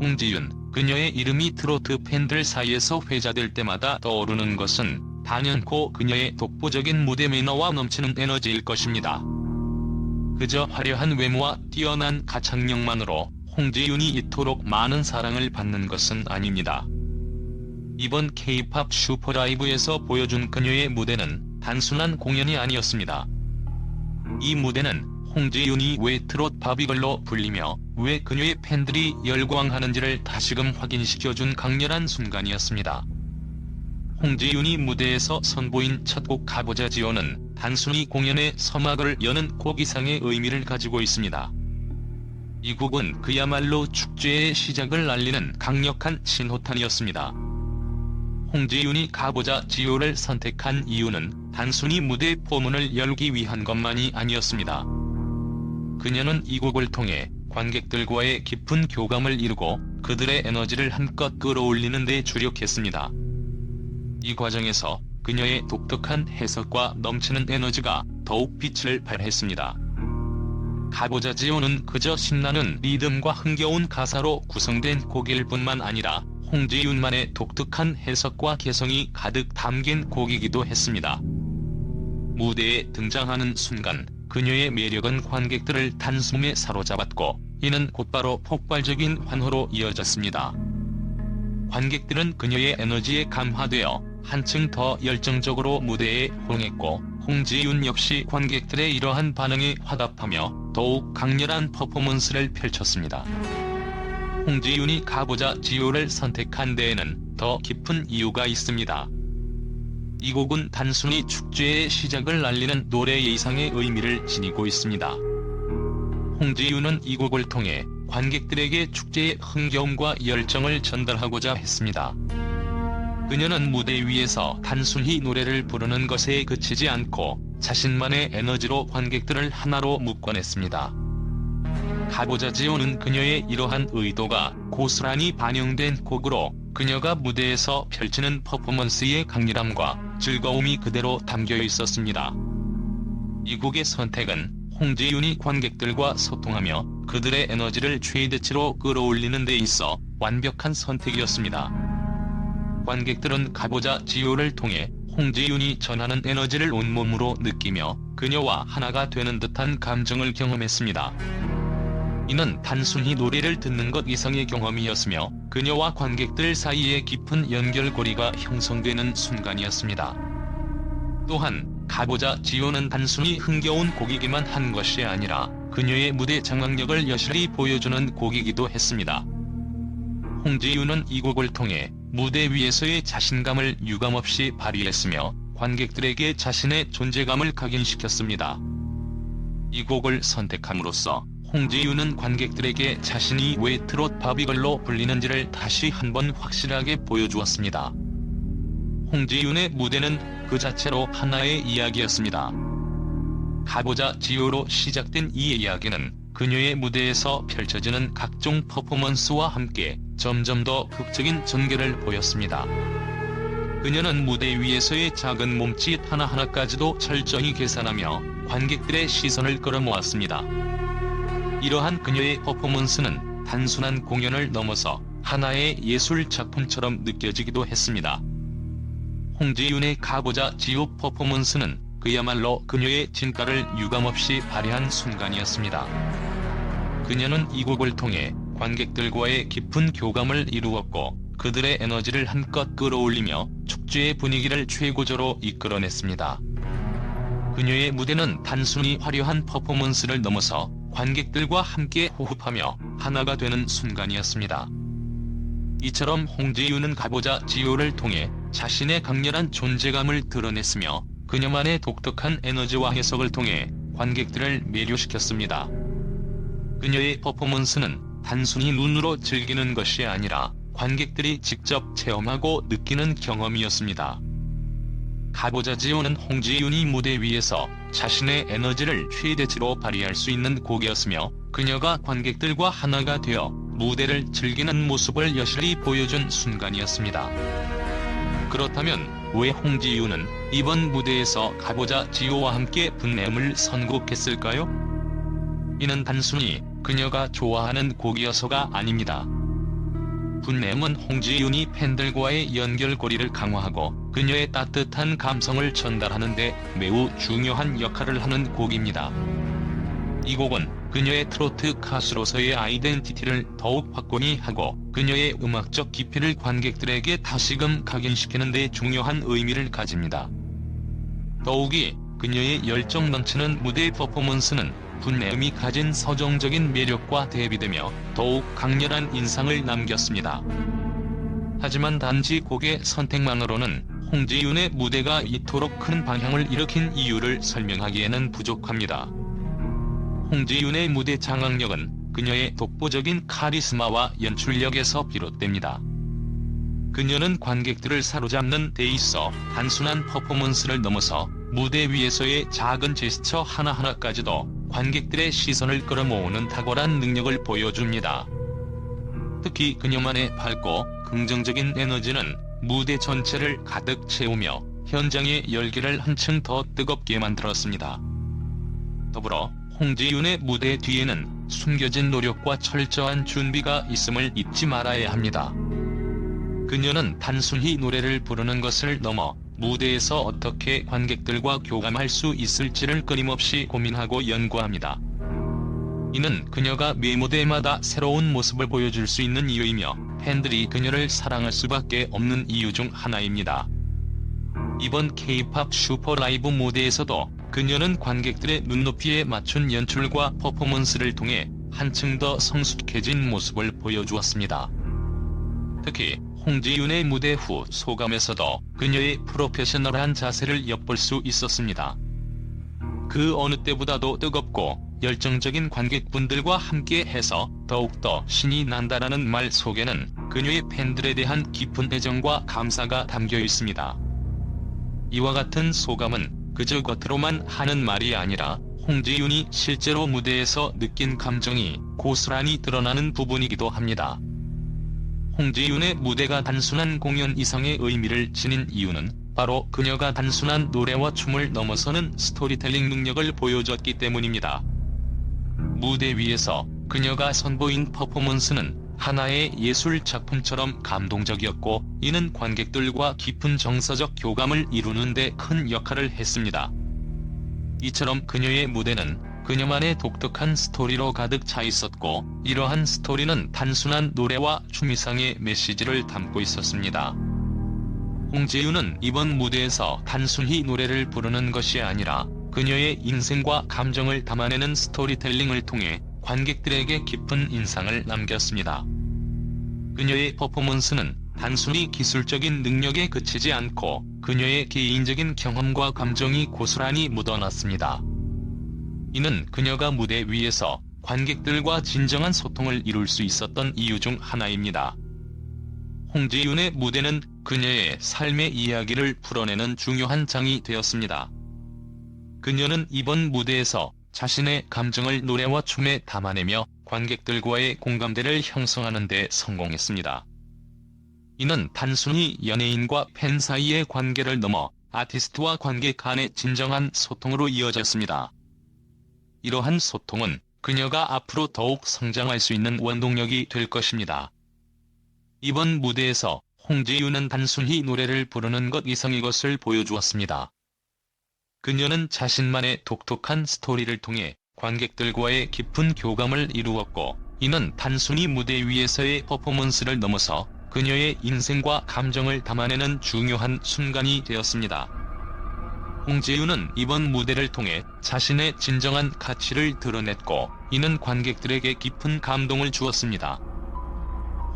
홍지윤, 그녀의 이름이 트로트 팬들 사이에서 회자될 때마다 떠오르는 것은 단연코 그녀의 독보적인 무대 매너와 넘치는 에너지일 것입니다. 그저 화려한 외모와 뛰어난 가창력만으로 홍지윤이 이토록 많은 사랑을 받는 것은 아닙니다. 이번 K-팝 슈퍼라이브에서 보여준 그녀의 무대는 단순한 공연이 아니었습니다. 이 무대는 홍지윤이 왜 트롯 바비걸로 불리며 왜 그녀의 팬들이 열광하는지를 다시금 확인시켜준 강렬한 순간이었습니다. 홍지윤이 무대에서 선보인 첫 곡 가보자 지오는 단순히 공연의 서막을 여는 곡 이상의 의미를 가지고 있습니다. 이 곡은 그야말로 축제의 시작을 알리는 강력한 신호탄이었습니다. 홍지윤이 가보자 지오를 선택한 이유는 단순히 무대 포문을 열기 위한 것만이 아니었습니다. 그녀는 이 곡을 통해 관객들과의 깊은 교감을 이루고 그들의 에너지를 한껏 끌어올리는 데 주력했습니다. 이 과정에서 그녀의 독특한 해석과 넘치는 에너지가 더욱 빛을 발했습니다. 가보자 지오는 그저 신나는 리듬과 흥겨운 가사로 구성된 곡일 뿐만 아니라 홍지윤만의 독특한 해석과 개성이 가득 담긴 곡이기도 했습니다. 무대에 등장하는 순간 그녀의 매력은 관객들을 단숨에 사로잡았고 이는 곧바로 폭발적인 환호로 이어졌습니다. 관객들은 그녀의 에너지에 감화되어 한층 더 열정적으로 무대에 호응했고 홍지윤 역시 관객들의 이러한 반응에 화답하며 더욱 강렬한 퍼포먼스를 펼쳤습니다. 홍지윤이 가보자 지오를 선택한 데에는 더 깊은 이유가 있습니다. 이 곡은 단순히 축제의 시작을 알리는 노래 이상의 의미를 지니고 있습니다. 홍지윤은 이 곡을 통해 관객들에게 축제의 흥겨움과 열정을 전달하고자 했습니다. 그녀는 무대 위에서 단순히 노래를 부르는 것에 그치지 않고 자신만의 에너지로 관객들을 하나로 묶어냈습니다. 가보자 지오는 그녀의 이러한 의도가 고스란히 반영된 곡으로 그녀가 무대에서 펼치는 퍼포먼스의 강렬함과 즐거움이 그대로 담겨 있었습니다. 이 곡의 선택은 홍지윤이 관객들과 소통하며 그들의 에너지를 최대치로 끌어올리는 데 있어 완벽한 선택이었습니다. 관객들은 가보자 지오를 통해 홍지윤이 전하는 에너지를 온몸으로 느끼며 그녀와 하나가 되는 듯한 감정을 경험했습니다. 이는 단순히 노래를 듣는 것 이상의 경험이었으며 그녀와 관객들 사이에 깊은 연결고리가 형성되는 순간이었습니다. 또한 가보자 지오는 단순히 흥겨운 곡이기만 한 것이 아니라 그녀의 무대 장악력을 여실히 보여주는 곡이기도 했습니다. 홍지윤은 이 곡을 통해 무대 위에서의 자신감을 유감없이 발휘했으며 관객들에게 자신의 존재감을 각인시켰습니다. 이 곡을 선택함으로써 홍지윤은 관객들에게 자신이 왜 트롯 바비걸로 불리는지를 다시 한번 확실하게 보여주었습니다. 홍지윤의 무대는 그 자체로 하나의 이야기였습니다. 가보자 지오로 시작된 이 이야기는 그녀의 무대에서 펼쳐지는 각종 퍼포먼스와 함께 점점 더 극적인 전개를 보였습니다. 그녀는 무대 위에서의 작은 몸짓 하나하나까지도 철저히 계산하며 관객들의 시선을 끌어모았습니다. 이러한 그녀의 퍼포먼스는 단순한 공연을 넘어서 하나의 예술 작품처럼 느껴지기도 했습니다. 홍지윤의 가보자 지오 퍼포먼스는 그야말로 그녀의 진가를 유감없이 발휘한 순간이었습니다. 그녀는 이 곡을 통해 관객들과의 깊은 교감을 이루었고 그들의 에너지를 한껏 끌어올리며 축제의 분위기를 최고조로 이끌어냈습니다. 그녀의 무대는 단순히 화려한 퍼포먼스를 넘어서 관객들과 함께 호흡하며 하나가 되는 순간이었습니다. 이처럼 홍지윤은 가보자 지오를 통해 자신의 강렬한 존재감을 드러냈으며 그녀만의 독특한 에너지와 해석을 통해 관객들을 매료시켰습니다. 그녀의 퍼포먼스는 단순히 눈으로 즐기는 것이 아니라 관객들이 직접 체험하고 느끼는 경험이었습니다. 가보자 지오는 홍지윤이 무대 위에서 자신의 에너지를 최대치로 발휘할 수 있는 곡이었으며 그녀가 관객들과 하나가 되어 무대를 즐기는 모습을 여실히 보여준 순간이었습니다. 그렇다면 왜 홍지윤은 이번 무대에서 가보자 지오와 함께 분냄을 선곡했을까요? 이는 단순히 그녀가 좋아하는 곡이어서가 아닙니다. 분냄은 홍지윤이 팬들과의 연결고리를 강화하고 그녀의 따뜻한 감성을 전달하는 데 매우 중요한 역할을 하는 곡입니다. 이 곡은 그녀의 트로트 가수로서의 아이덴티티를 더욱 확고히 하고 그녀의 음악적 깊이를 관객들에게 다시금 각인시키는 데 중요한 의미를 가집니다. 더욱이 그녀의 열정 넘치는 무대 퍼포먼스는 분내음이 가진 서정적인 매력과 대비되며 더욱 강렬한 인상을 남겼습니다. 하지만 단지 곡의 선택만으로는 홍지윤의 무대가 이토록 큰 방향을 일으킨 이유를 설명하기에는 부족합니다. 홍지윤의 무대 장악력은 그녀의 독보적인 카리스마와 연출력에서 비롯됩니다. 그녀는 관객들을 사로잡는 데 있어 단순한 퍼포먼스를 넘어서 무대 위에서의 작은 제스처 하나하나까지도 관객들의 시선을 끌어모으는 탁월한 능력을 보여줍니다. 특히 그녀만의 밝고 긍정적인 에너지는 무대 전체를 가득 채우며 현장의 열기를 한층 더 뜨겁게 만들었습니다. 더불어 홍지윤의 무대 뒤에는 숨겨진 노력과 철저한 준비가 있음을 잊지 말아야 합니다. 그녀는 단순히 노래를 부르는 것을 넘어 무대에서 어떻게 관객들과 교감할 수 있을지를 끊임없이 고민하고 연구합니다. 이는 그녀가 매 무대마다 새로운 모습을 보여줄 수 있는 이유이며 팬들이 그녀를 사랑할 수밖에 없는 이유 중 하나입니다. 이번 K-팝 슈퍼 라이브 무대에서도 그녀는 관객들의 눈높이에 맞춘 연출과 퍼포먼스를 통해 한층 더 성숙해진 모습을 보여주었습니다. 특히 홍지윤의 무대 후 소감에서도 그녀의 프로페셔널한 자세를 엿볼 수 있었습니다. 그 어느 때보다도 뜨겁고 열정적인 관객분들과 함께 해서 더욱더 신이 난다라는 말 속에는 그녀의 팬들에 대한 깊은 애정과 감사가 담겨 있습니다. 이와 같은 소감은 그저 겉으로만 하는 말이 아니라 홍지윤이 실제로 무대에서 느낀 감정이 고스란히 드러나는 부분이기도 합니다. 홍지윤의 무대가 단순한 공연 이상의 의미를 지닌 이유는 바로 그녀가 단순한 노래와 춤을 넘어서는 스토리텔링 능력을 보여줬기 때문입니다. 무대 위에서 그녀가 선보인 퍼포먼스는 하나의 예술 작품처럼 감동적이었고 이는 관객들과 깊은 정서적 교감을 이루는 데 큰 역할을 했습니다. 이처럼 그녀의 무대는 그녀만의 독특한 스토리로 가득 차 있었고 이러한 스토리는 단순한 노래와 춤 이상의 메시지를 담고 있었습니다. 홍재윤은 이번 무대에서 단순히 노래를 부르는 것이 아니라 그녀의 인생과 감정을 담아내는 스토리텔링을 통해 관객들에게 깊은 인상을 남겼습니다. 그녀의 퍼포먼스는 단순히 기술적인 능력에 그치지 않고 그녀의 개인적인 경험과 감정이 고스란히 묻어났습니다. 이는 그녀가 무대 위에서 관객들과 진정한 소통을 이룰 수 있었던 이유 중 하나입니다. 홍지윤의 무대는 그녀의 삶의 이야기를 풀어내는 중요한 장이 되었습니다. 그녀는 이번 무대에서 자신의 감정을 노래와 춤에 담아내며 관객들과의 공감대를 형성하는 데 성공했습니다. 이는 단순히 연예인과 팬 사이의 관계를 넘어 아티스트와 관객 간의 진정한 소통으로 이어졌습니다. 이러한 소통은 그녀가 앞으로 더욱 성장할 수 있는 원동력이 될 것입니다. 이번 무대에서 홍지윤은 단순히 노래를 부르는 것 이상의 것을 보여주었습니다. 그녀는 자신만의 독특한 스토리를 통해 관객들과의 깊은 교감을 이루었고 이는 단순히 무대 위에서의 퍼포먼스를 넘어서 그녀의 인생과 감정을 담아내는 중요한 순간이 되었습니다. 홍재윤은 이번 무대를 통해 자신의 진정한 가치를 드러냈고 이는 관객들에게 깊은 감동을 주었습니다.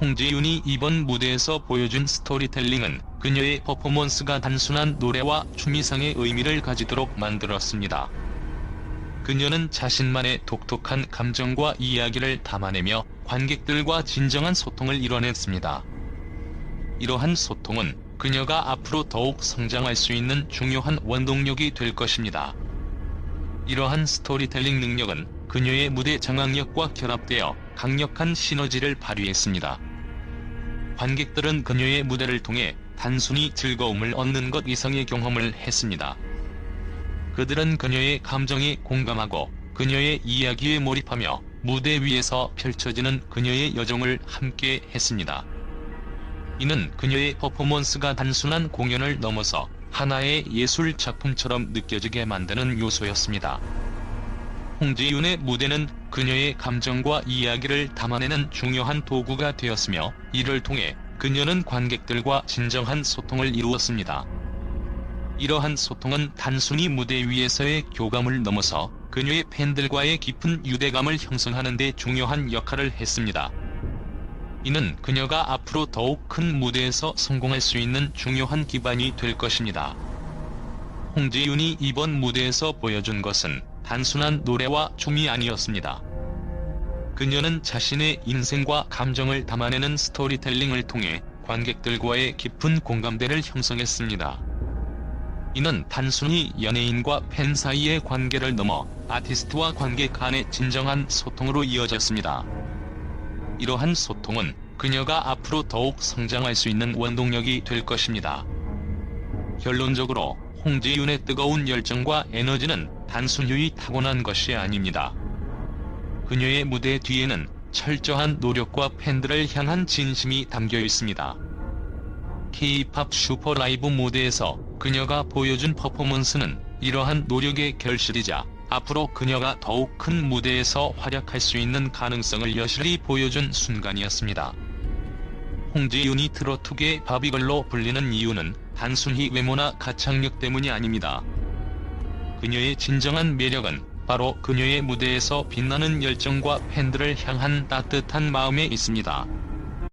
홍지윤이 이번 무대에서 보여준 스토리텔링은 그녀의 퍼포먼스가 단순한 노래와 춤 이상의 의미를 가지도록 만들었습니다. 그녀는 자신만의 독특한 감정과 이야기를 담아내며 관객들과 진정한 소통을 이뤄냈습니다. 이러한 소통은 그녀가 앞으로 더욱 성장할 수 있는 중요한 원동력이 될 것입니다. 이러한 스토리텔링 능력은 그녀의 무대 장악력과 결합되어 강력한 시너지를 발휘했습니다. 관객들은 그녀의 무대를 통해 단순히 즐거움을 얻는 것 이상의 경험을 했습니다. 그들은 그녀의 감정에 공감하고 그녀의 이야기에 몰입하며 무대 위에서 펼쳐지는 그녀의 여정을 함께 했습니다. 이는 그녀의 퍼포먼스가 단순한 공연을 넘어서 하나의 예술 작품처럼 느껴지게 만드는 요소였습니다. 홍지윤의 무대는 그녀의 감정과 이야기를 담아내는 중요한 도구가 되었으며 이를 통해 그녀는 관객들과 진정한 소통을 이루었습니다. 이러한 소통은 단순히 무대 위에서의 교감을 넘어서 그녀의 팬들과의 깊은 유대감을 형성하는 데 중요한 역할을 했습니다. 이는 그녀가 앞으로 더욱 큰 무대에서 성공할 수 있는 중요한 기반이 될 것입니다. 홍지윤이 이번 무대에서 보여준 것은 단순한 노래와 춤이 아니었습니다. 그녀는 자신의 인생과 감정을 담아내는 스토리텔링을 통해 관객들과의 깊은 공감대를 형성했습니다. 이는 단순히 연예인과 팬 사이의 관계를 넘어 아티스트와 관객 간의 진정한 소통으로 이어졌습니다. 이러한 소통은 그녀가 앞으로 더욱 성장할 수 있는 원동력이 될 것입니다. 결론적으로 홍지윤의 뜨거운 열정과 에너지는 단순히 타고난 것이 아닙니다. 그녀의 무대 뒤에는 철저한 노력과 팬들을 향한 진심이 담겨 있습니다. K-팝 슈퍼 라이브 무대에서 그녀가 보여준 퍼포먼스는 이러한 노력의 결실이자 앞으로 그녀가 더욱 큰 무대에서 활약할 수 있는 가능성을 여실히 보여준 순간이었습니다. 홍지윤이 트로트계 바비걸로 불리는 이유는 단순히 외모나 가창력 때문이 아닙니다. 그녀의 진정한 매력은 바로 그녀의 무대에서 빛나는 열정과 팬들을 향한 따뜻한 마음에 있습니다.